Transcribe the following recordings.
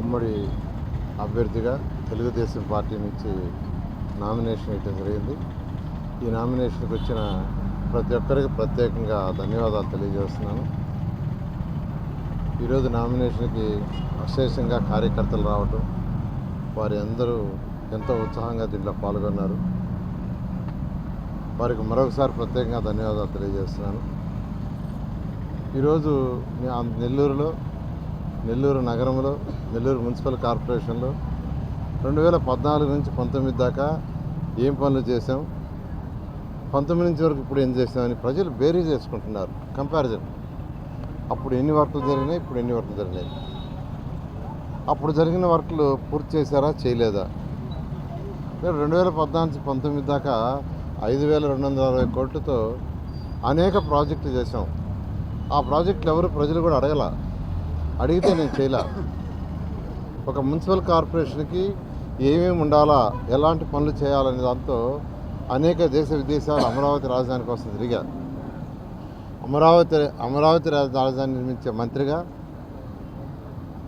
ఉమ్మడి అభ్యర్థిగా తెలుగుదేశం పార్టీ నుంచి నామినేషన్ ఇవ్వడం జరిగింది. ఈ నామినేషన్కి వచ్చిన ప్రతి ఒక్కరికి ప్రత్యేకంగా ధన్యవాదాలు తెలియజేస్తున్నాను. ఈరోజు నామినేషన్కి అశేషంగా కార్యకర్తలు రావటం వారి అందరూ ఎంతో ఉత్సాహంగా దీంట్లో పాల్గొన్నారు. వారికి మరొకసారి ప్రత్యేకంగా ధన్యవాదాలు తెలియజేస్తున్నాను. ఈరోజు నెల్లూరులో నెల్లూరు నగరంలో నెల్లూరు మున్సిపల్ కార్పొరేషన్లో రెండు వేల పద్నాలుగు నుంచి పంతొమ్మిది దాకా ఏం పనులు చేసాం పంతొమ్మిది నుంచి వరకు ఇప్పుడు ఏం చేసామని ప్రజలు బేరీ చేసుకుంటున్నారు. కంపారిజన్. అప్పుడు ఎన్ని వర్కులు జరిగినాయి ఇప్పుడు ఎన్ని వర్కులు జరిగినాయి? అప్పుడు జరిగిన వర్కులు పూర్తి చేశారా చేయలేదా? రెండు వేల పద్నాలుగు పంతొమ్మిది దాకా ఐదు వేల రెండు వందల అరవై కోట్లతో అనేక ప్రాజెక్టులు చేసాం ఆ ప్రాజెక్టులు ఎవరు ప్రజలు కూడా అడగల. అడిగితే నేను చేయలే. ఒక మున్సిపల్ కార్పొరేషన్కి ఏమేమి ఉండాలా ఎలాంటి పనులు చేయాలనే దాంతో అనేక దేశ విదేశాలు అమరావతి రాజధాని కోసం తిరిగా. అమరావతి అమరావతి రాజ- రాజధాని నిర్మించే మంత్రిగా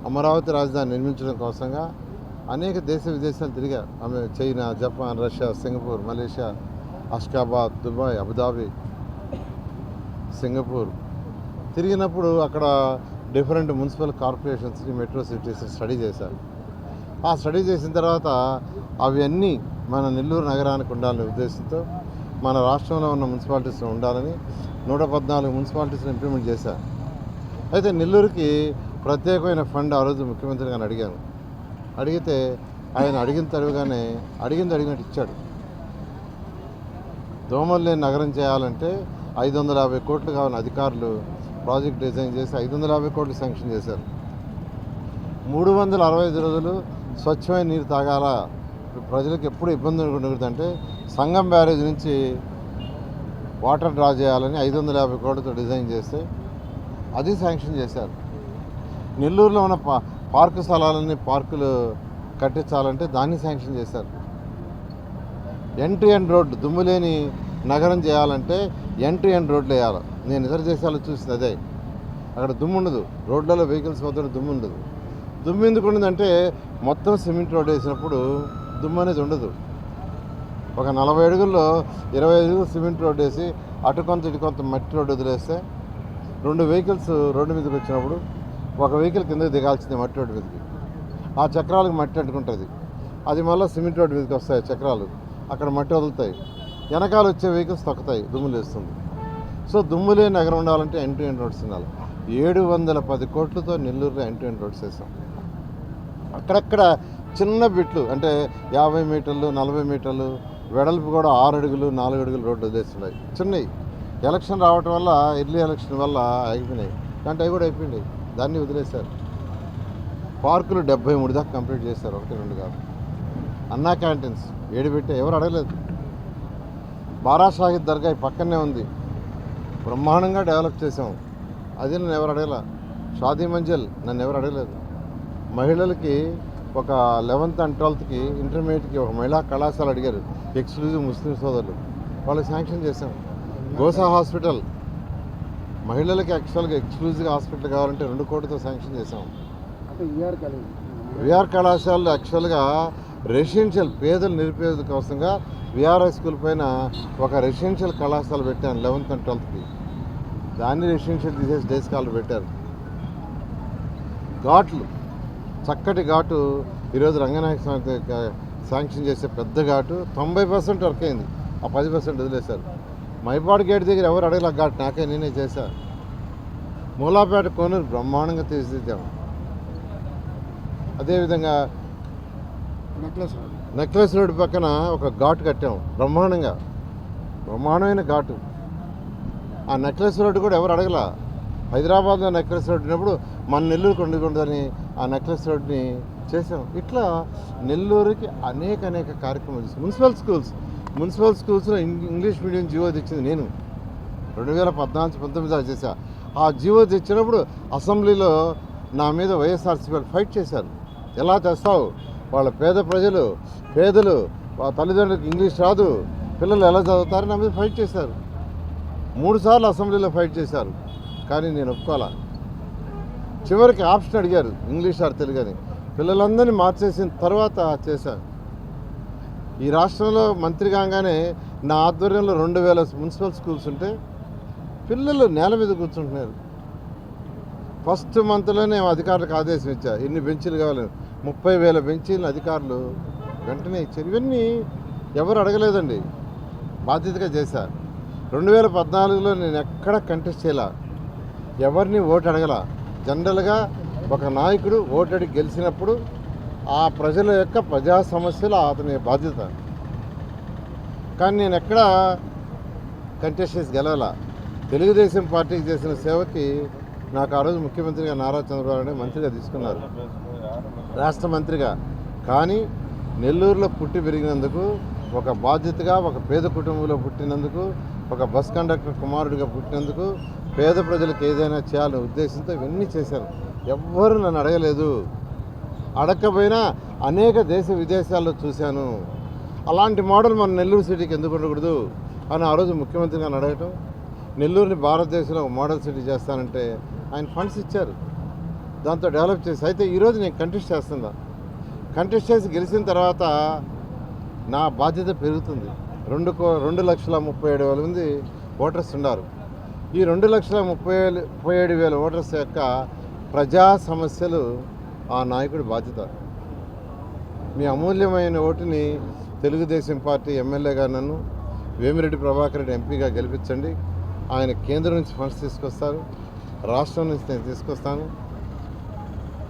అమరావతి రాజధాని నిర్మించడం కోసంగా అనేక దేశ విదేశాలు తిరిగా ఆమె China Japan Russia Singapore Malaysia Ashgabat Dubai Abu Dhabi Singapore. తిరిగినప్పుడు అక్కడ డిఫరెంట్ మున్సిపల్ కార్పొరేషన్స్ని మెట్రో సిటీస్ స్టడీ చేశారు. ఆ స్టడీ చేసిన తర్వాత అవన్నీ మన నెల్లూరు నగరానికి ఉండాలనే ఉద్దేశంతో మన రాష్ట్రంలో ఉన్న మున్సిపాలిటీస్లో ఉండాలని నూట పద్నాలుగు మున్సిపాలిటీస్ని ఇంప్లిమెంట్ చేశారు. అయితే నెల్లూరుకి ప్రత్యేకమైన ఫండ్ ఆ రోజు ముఖ్యమంత్రి గారిని అడిగాను అడిగితే ఆయన అడిగిన తరువుగానే అడిగింది అడిగినట్టు ఇచ్చాడు. దోమలు లేని నగరం చేయాలంటే ఐదు వందల యాభై కోట్లు కావాలని అధికారులు ప్రాజెక్ట్ డిజైన్ చేసి ఐదు వందల యాభై కోట్లు శాంక్షన్ చేశారు. మూడు వందల అరవై ఐదు రోజులు స్వచ్ఛమైన నీరు తాగాల? ప్రజలకు ఎప్పుడు ఇబ్బంది ఉండకూడదంటే సంగం బ్యారేజ్ నుంచి వాటర్ డ్రా చేయాలని ఐదు వందల యాభై కోట్లతో డిజైన్ చేస్తే అది శాంక్షన్ చేశారు. నెల్లూరులో ఉన్న పా పార్కు స్థలాలన్నీ పార్కులు కట్టించాలంటే దాన్ని శాంక్షన్ చేశారు. ఎంట్రీ టు ఎన్ రోడ్డు దుమ్ములేని నగరం చేయాలంటే ఎంట్రీ టు ఎన్ రోడ్లు వేయాలి. నేను ఇతర దేశాల్లో చూసింది అదే. అక్కడ దుమ్ము ఉండదు. రోడ్లలో వెహికల్స్ మొత్తం దుమ్ము ఉండదు. దుమ్ము ఎందుకు ఉండదంటే మొత్తం సిమెంట్ రోడ్ వేసినప్పుడు దుమ్ము అనేది ఉండదు. ఒక నలభై అడుగుల్లో ఇరవై అడుగులు సిమెంట్ రోడ్ వేసి అటు కొంత ఇటు కొంత మట్టి రోడ్డు వదిలేస్తే రెండు వెహికల్స్ రోడ్డు మీదకి వచ్చినప్పుడు ఒక వెహికల్ కింద దిగాల్సింది మట్టి రోడ్డు మీదకి. ఆ చక్రాలకు మట్టి అంటుకుంటుంది. అది మళ్ళీ సిమెంట్ రోడ్డు మీదకి వస్తాయి చక్రాలు. అక్కడ మట్టి వదులుతాయి. వెనకాల వచ్చే వెహికల్స్ తొక్కుతాయి దుమ్ములు వేస్తుంది. సో దుమ్ములే నగరం ఉండాలంటే ఎన్ టు ఎన్ రోడ్స్ ఉండాలి. ఏడు వందల పది కోట్లతో నెల్లూరులో ఎన్ టు ఎన్ రోడ్స్ వేసాం అక్కడక్కడ చిన్న బిట్లు అంటే యాభై మీటర్లు నలభై మీటర్లు వెడల్పు కూడా ఆరు అడుగులు నాలుగు అడుగులు రోడ్లు వదిలేస్తున్నాయి. చిన్నవి ఎలక్షన్ రావటం వల్ల ఎర్లీ ఎలక్షన్ వల్ల ఆగిపోయినాయి. అంటే అవి కూడా అయిపోయినాయి. దాన్ని వదిలేశారు. పార్కులు డెబ్బై మూడు దాకా కంప్లీట్ చేశారు ఒకటి రెండు కాదు. అన్నా క్యాంటీన్స్ ఏడు పెట్టే ఎవరు అడగలేదు. బారా షాహిద్ దర్గా పక్కనే ఉంది. బ్రహ్మాండంగా డెవలప్ చేసాం అది నన్ను ఎవరు అడగల? షాదీ మంజల్ నన్ను ఎవరు అడగలేదు. మహిళలకి ఒక లెవెన్త్ అండ్ ట్వెల్త్కి ఇంటర్మీడియట్కి ఒక మహిళా కళాశాల అడిగారు. ఎక్స్క్లూజివ్ ముస్లిం సోదరులు. వాళ్ళకి శాంక్షన్ చేసాం గోసా హాస్పిటల్ మహిళలకి యాక్చువల్గా ఎక్స్క్లూజివ్ హాస్పిటల్ కావాలంటే రెండు కోట్లతో శాంక్షన్ చేసాం విఆర్ కళాశాలలో యాక్చువల్గా రెసిడెన్షియల్ పేదలు నిరుపేద కోసంగా విఆర్ హై స్కూల్ పైన ఒక రెసిడెన్షియల్ కళాశాల పెట్టాను లెవెన్త్ అండ్ ట్వెల్త్కి. దాన్ని రెసిడెన్షియల్ తీసేసి డే స్కాలర్ పెట్టారు. ఘాట్లు చక్కటి ఘాటు ఈరోజు రంగనాయక స్వామి శాంక్షన్ చేసే పెద్ద ఘాటు తొంభై పర్సెంట్ వర్క్ అయింది. ఆ పది పర్సెంట్ వదిలేశారు. మైపాడు గేట్ దగ్గర ఎవరు అడగల ఘాట్ నాకే నేనే చేశా. మూలాపేట కోనూరు బ్రహ్మాండంగా తీర్చిదిద్దాము అదేవిధంగా నెక్లెస్ నెక్లెస్ రోడ్ పక్కన ఒక ఘాటు కట్టాం బ్రహ్మాండంగా. బ్రహ్మాండమైన ఘాటు. ఆ నెక్లెస్ రోడ్డు కూడా ఎవరు అడగల హైదరాబాద్లో నెక్లెస్ రోడ్ ఉన్నప్పుడు మన నెల్లూరు కొండకుందని ఆ నెక్లెస్ రోడ్ని చేసాం ఇట్లా నెల్లూరుకి అనేక అనేక కార్యక్రమాలు మున్సిపల్ స్కూల్స్ మున్సిపల్ స్కూల్స్లో ఇంగ్- ఇంగ్లీష్ మీడియం జీవో తెచ్చింది నేను. రెండు వేల పద్నాలుగు పంతొమ్మిది దాకా చేశా. ఆ జీవో తెచ్చినప్పుడు అసెంబ్లీలో నా మీద వైఎస్ఆర్సీపీ వాళ్ళు ఫైట్ చేశారు. ఎలా తెస్తావు వాళ్ళ పేద ప్రజలు పేదలు తల్లిదండ్రులకు ఇంగ్లీష్ రాదు. పిల్లలు ఎలా చదువుతారు? నా మీద ఫైట్ చేశారు. మూడు సార్లు అసెంబ్లీలో ఫైట్ చేశారు. కానీ నేను ఒప్పుకోవాలా చివరికి ఆప్షన్ అడిగారు ఇంగ్లీష్ ఆర్ తెలుగు అని. పిల్లలందరినీ మార్చేసిన తర్వాత చేశాను ఈ రాష్ట్రంలో మంత్రి కాగానే నా ఆధ్వర్యంలో రెండు వేల మున్సిపల్ స్కూల్స్ ఉంటే పిల్లలు నేల మీద కూర్చుంటున్నారు. ఫస్ట్ మంత్లో నేను అధికారులకు ఆదేశం ఇచ్చా ఎన్ని బెంచీలు కావాలి? ముప్పై వేల బెంచీలు అధికారులు వెంటనే ఇచ్చారు. ఇవన్నీ ఎవరు అడగలేదండి. బాధ్యతగా చేశారు రెండు వేల పద్నాలుగులో నేను ఎక్కడ కంటెస్ట్ చేయలా? ఎవరిని ఓటు అడగల? జనరల్గా ఒక నాయకుడు ఓటడి గెలిచినప్పుడు ఆ ప్రజల యొక్క ప్రజా సమస్యలు అతని బాధ్యత. కానీ నేను ఎక్కడ కంటెస్ట్ చేసి గెలవాల? తెలుగుదేశం పార్టీకి చేసిన సేవకి నాకు ఆ రోజు ముఖ్యమంత్రిగా నారా చంద్రబాబు మంత్రిగా తీసుకున్నారు. రాష్ట్ర మంత్రిగా. కానీ నెల్లూరులో పుట్టి పెరిగినందుకు ఒక బాధ్యతగా ఒక పేద కుటుంబంలో పుట్టినందుకు ఒక బస్ కండక్టర్ కుమారుడిగా పుట్టినందుకు పేద ప్రజలకు ఏదైనా చేయాలనే ఉద్దేశంతో ఇవన్నీ చేశాను ఎవ్వరూ నన్ను అడగలేదు. అడగకపోయినా అనేక దేశ విదేశాల్లో చూశాను. అలాంటి మోడల్ మన నెల్లూరు సిటీకి ఎందుకు ఉండకూడదు? అని ఆ రోజు ముఖ్యమంత్రి గారిని అడగటం. నెల్లూరుని భారతదేశంలో ఒక మోడల్ సిటీ చేస్తానంటే ఆయన ఫండ్స్ ఇచ్చారు. దాంతో డెవలప్ చేసి అయితే ఈరోజు నేను కంటెస్ట్ చేస్తుందా కంటెస్ట్ చేసి గెలిచిన తర్వాత నా బాధ్యత పెరుగుతుంది. రెండు కో రెండు లక్షల ముప్పై ఏడు వేల మంది ఓటర్స్ ఉన్నారు. ఈ రెండు లక్షల ముప్పై వేలు ముప్పై ఏడు వేల ఓటర్స్ యొక్క ప్రజా సమస్యలు ఆ నాయకుడి బాధ్యత. మీ అమూల్యమైన ఓటుని తెలుగుదేశం పార్టీ ఎమ్మెల్యేగా నన్ను వేమిరెడ్డి ప్రభాకర్ రెడ్డి ఎంపీగా గెలిపించండి. ఆయన కేంద్రం నుంచి ఫండ్స్ తీసుకొస్తారు. రాష్ట్రం నుంచి నేను తీసుకొస్తాను.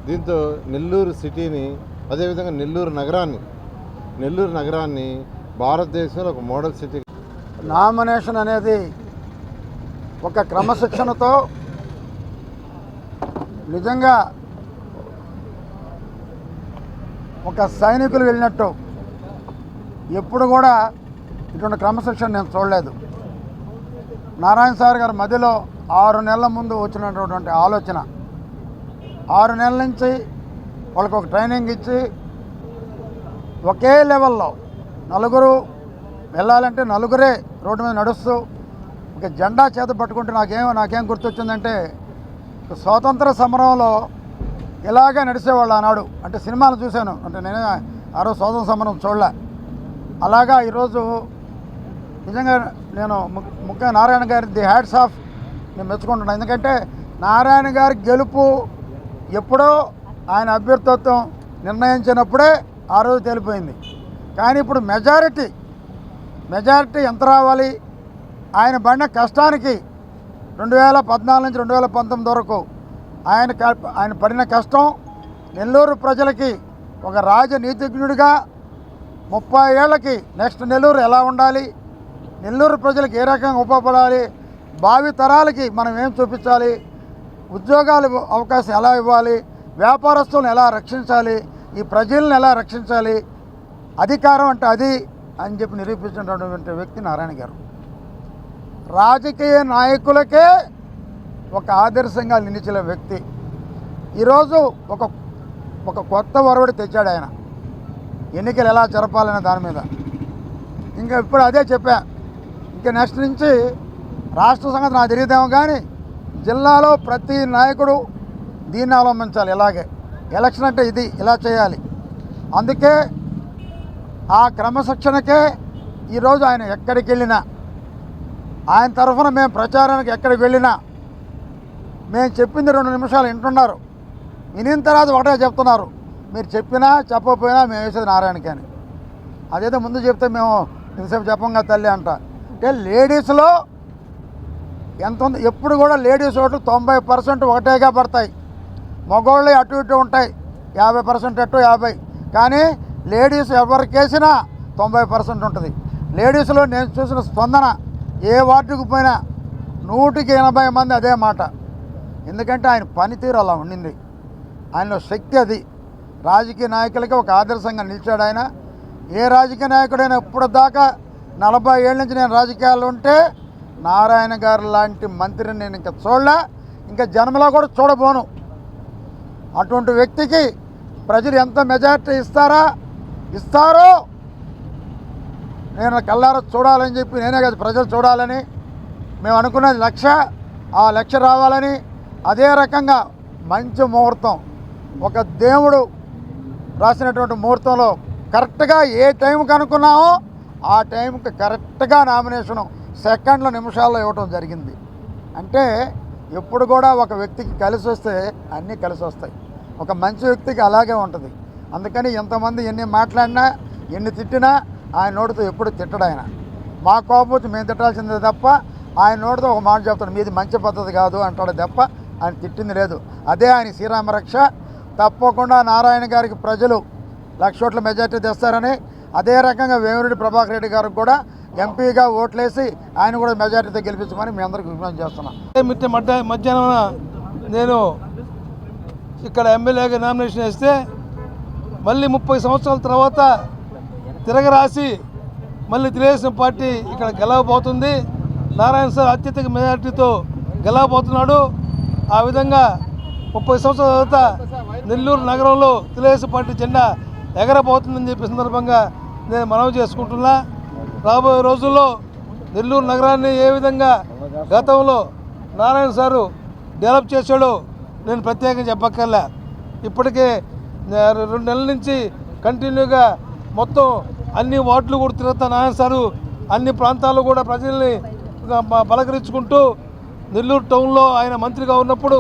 దీంతో నెల్లూరు సిటీని అదేవిధంగా నెల్లూరు నగరాన్ని నెల్లూరు నగరాన్ని భారతదేశంలో ఒక మోడల్ సిటీ. నామినేషన్ అనేది ఒక క్రమశిక్షణతో నిజంగా ఒక సైనికులు వెళ్ళినట్టు. ఎప్పుడు కూడా ఇటువంటి క్రమశిక్షణ నేను చూడలేదు. నారాయణ సార్ గారి మధ్యలో ఆరు నెలల ముందు వచ్చినటువంటి ఆలోచన. ఆరు నెలల నుంచి వాళ్ళకి ఒక ట్రైనింగ్ ఇచ్చి ఒకే లెవెల్లో నలుగురు వెళ్ళాలంటే నలుగురే రోడ్డు మీద నడుస్తూ ఒక జెండా చేత పట్టుకుంటే నాకేం నాకేం గుర్తొచ్చిందంటే స్వాతంత్ర సమరంలో ఇలాగే నడిచేవాళ్ళు ఆనాడు. అంటే సినిమాలు చూశాను. అంటే నేను ఆ రోజు స్వాతంత్ర సమరం చూడలే. అలాగా ఈరోజు నిజంగా నేను ము- ముఖ్యంగా నారాయణ గారి ది హ్యాట్స్ ఆఫ్ నేను మెచ్చుకుంటున్నాను ఎందుకంటే నారాయణ గారి గెలుపు ఎప్పుడో ఆయన అభ్యర్థిత్వం నిర్ణయించినప్పుడే ఆ రోజు తెలిపోయింది. కానీ ఇప్పుడు మెజారిటీ మెజారిటీ ఎంత రావాలి? ఆయన పడిన కష్టానికి రెండు వేల పద్నాలుగు నుంచి రెండు వేల పంతొమ్మిది వరకు ఆయన ఆయన పడిన కష్టం నెల్లూరు ప్రజలకి ఒక రాజనీతిజ్ఞుడిగా ముప్పై ఏళ్ళకి నెక్స్ట్ నెల్లూరు ఎలా ఉండాలి? నెల్లూరు ప్రజలకు ఏ రకంగా ఉపయోగపడాలి? భావి తరాలకి మనం ఏం చూపించాలి? ఉద్యోగాలు అవకాశం ఎలా ఇవ్వాలి? వ్యాపారస్తులను ఎలా రక్షించాలి? ఈ ప్రజలను ఎలా రక్షించాలి? అధికారం అంటే అది అని చెప్పి నిరూపించినటువంటి వ్యక్తి నారాయణ గారు. రాజకీయ నాయకులకే ఒక ఆదర్శంగా నిలిచిన వ్యక్తి. ఈరోజు ఒక ఒక కొత్త వరవడి తెచ్చాడు ఆయన. ఎన్నికలు ఎలా జరపాలనే దాని మీద. ఇంకా ఇప్పుడు అదే చెప్పా. ఇంకా నెక్స్ట్ నుంచి రాష్ట్ర సంగతి నాకు తెలియదేమో కానీ జిల్లాలో ప్రతి నాయకుడు దీన్ని అవలంబించాలి. ఇలాగే ఎలక్షన్ అంటే ఇది ఇలా చేయాలి. అందుకే ఆ క్రమశిక్షణకే ఈరోజు ఆయన ఎక్కడికి వెళ్ళినా ఆయన తరఫున మేము ప్రచారానికి ఎక్కడికి వెళ్ళినా మేము చెప్పింది రెండు నిమిషాలు వింటున్నారు. వినిన తర్వాత ఒకటే చెప్తున్నారు. మీరు చెప్పినా చెప్పకపోయినా మేము వేసేది నారాయణకి అని. అదేదో ముందు చెప్తే మేము ఇంతసేపు చెప్పంగా తల్లి అంట. అంటే లేడీస్లో ఎంత ఉంది? ఎప్పుడు కూడా లేడీస్ ఓట్లు తొంభై పర్సెంట్ ఒకటేగా పడతాయి. మగవాళ్ళు అటు ఇటు ఉంటాయి. యాభై పర్సెంట్ అటు యాభై. కానీ లేడీస్ ఎవరికేసినా తొంభై పర్సెంట్ ఉంటుంది. లేడీస్లో నేను చూసిన స్పందన ఏ వార్డుకు పోయినా నూటికి ఎనభై మంది అదే మాట. ఎందుకంటే ఆయన పనితీరు అలా ఉండింది. ఆయనలో శక్తి అది. రాజకీయ నాయకులకి ఒక ఆదర్శంగా నిలిచాడు ఆయన. ఏ రాజకీయ నాయకుడైనా ఇప్పుడు దాకా నలభై ఏళ్ళ నుంచి నేను రాజకీయాలు ఉంటే నారాయణ గారు లాంటి మంత్రిని నేను ఇంకా చూడలే. ఇంకా జన్మలో కూడా చూడబోను. అటువంటి వ్యక్తికి ప్రజలు ఎంత మెజారిటీ ఇస్తారా? ఇస్తారో నేను కల్లారా చూడాలని చెప్పి నేనే కదా ప్రజలు చూడాలని. మేము అనుకున్నది లక్ష. ఆ లక్ష రావాలని అదే రకంగా మంచి ముహూర్తం. ఒక దేవుడు రాసినటువంటి ముహూర్తంలో కరెక్ట్గా ఏ టైంకి అనుకున్నామో ఆ టైంకి కరెక్ట్గా నామినేషను సెకండ్ల నిమిషాల్లో ఇవ్వటం జరిగింది. అంటే ఎప్పుడు కూడా ఒక వ్యక్తికి కలిసి వస్తే అన్నీ కలిసి వస్తాయి. ఒక మంచి వ్యక్తికి అలాగే ఉంటుంది. అందుకని ఎంతమంది ఎన్ని మాట్లాడినా ఎన్ని తిట్టినా ఆయన నోటితో ఎప్పుడు తిట్టడు ఆయన. మా కోపం వచ్చి మేము తిట్టాల్సిందే తప్ప ఆయన నోటితో ఒక మాట చెప్తాడు మీది మంచి పద్ధతి కాదు అంటాడు తప్ప ఆయన తిట్టింది లేదు. అదే ఆయన శ్రీరామ రక్ష. తప్పకుండా నారాయణ గారికి ప్రజలు లక్ష ఓట్ల మెజార్టీ తెస్తారని అదే రకంగా వేమిరెడ్డి ప్రభాకర్ రెడ్డి గారికి కూడా ఎంపీగా ఓట్లేసి ఆయన కూడా మెజార్టీతో గెలిపించమని మీ అందరికి విజ్ఞప్తి చేస్తున్నాం. మధ్య మధ్యాహ్నం నేను ఇక్కడ ఎమ్మెల్యేగా నామినేషన్ వేస్తే మళ్ళీ ముప్పై సంవత్సరాల తర్వాత తిరగరాసి మళ్ళీ తెలుగుదేశం పార్టీ ఇక్కడ గెలవబోతుంది. నారాయణ సార్ అత్యధిక మెజార్టీతో గెలవబోతున్నాడు. ఆ విధంగా ముప్పై సంవత్సరాల తర్వాత నెల్లూరు నగరంలో తెలుగుదేశం పార్టీ జెండా ఎగరబోతుందని చెప్పి సందర్భంగా నేను మనవి చేసుకుంటున్నా. రాబోయే రోజుల్లో నెల్లూరు నగరాన్ని ఏ విధంగా గతంలో నారాయణ సారు డెవలప్ చేశాడో నేను ప్రత్యేకంగా చెప్పక్కర్లే. ఇప్పటికే రెండు నెలల నుంచి కంటిన్యూగా మొత్తం అన్ని వార్డులు కూడా తిరుగుతా నారాయణ సారు అన్ని ప్రాంతాల్లో కూడా ప్రజల్ని బలకరించుకుంటూ పలకరించుకుంటూ నెల్లూరు టౌన్లో ఆయన మంత్రిగా ఉన్నప్పుడు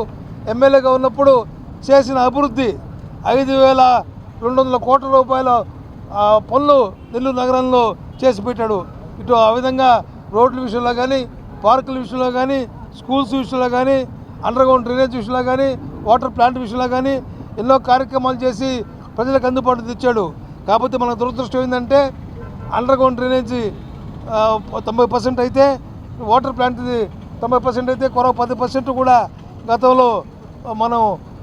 ఎమ్మెల్యేగా ఉన్నప్పుడు చేసిన అభివృద్ధి ఐదు వేల రెండు వందల కోట్ల రూపాయల పనులు నెల్లూరు నగరంలో చేసి పెట్టాడు. ఇటు ఆ విధంగా రోడ్ల విషయంలో కానీ పార్కుల విషయంలో కానీ స్కూల్స్ విషయంలో కానీ అండర్గ్రౌండ్ డ్రైనేజ్ విషయంలో కానీ వాటర్ ప్లాంట్ విషయంలో కానీ ఎన్నో కార్యక్రమాలు చేసి ప్రజలకు అందుబాటు తెచ్చాడు. కాకపోతే మన దురదృష్టం ఏంటంటే అండర్గ్రౌండ్ డ్రైనేజ్ తొంభై పర్సెంట్ అయితే వాటర్ ప్లాంట్ది తొంభై పర్సెంట్ అయితే కొరవ పది పర్సెంట్ కూడా గతంలో మనం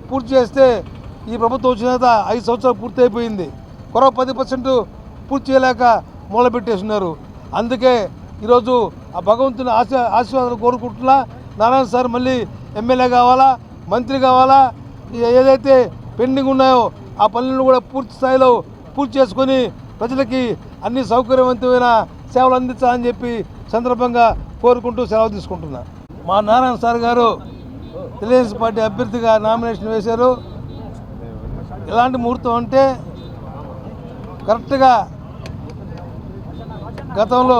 పూర్తి చేస్తే ఈ ప్రభుత్వం వచ్చిన తర్వాత ఐదు సంవత్సరాలు పూర్తి అయిపోయింది కొరవ పది పర్సెంట్ పూర్తి చేయలేక మూలపెట్టేస్తున్నారు అందుకే ఈరోజు ఆ భగవంతుని ఆశ ఆశీర్వాదాలు కోరుకుంటున్నా. నారాయణ సార్ మళ్ళీ ఎమ్మెల్యే కావాలా? మంత్రి కావాలా? ఏదైతే పెండింగ్ ఉన్నాయో ఆ పనులను కూడా పూర్తి స్థాయిలో పూర్తి చేసుకొని ప్రజలకి అన్ని సౌకర్యవంతమైన సేవలు అందించాలని చెప్పి సందర్భంగా కోరుకుంటూ సెలవు తీసుకుంటున్నా. మా నారాయణ సార్ గారు తెలుగుదేశం పార్టీ అభ్యర్థిగా నామినేషన్ వేశారు. ఎలాంటి ముహూర్తం అంటే కరెక్ట్గా గతంలో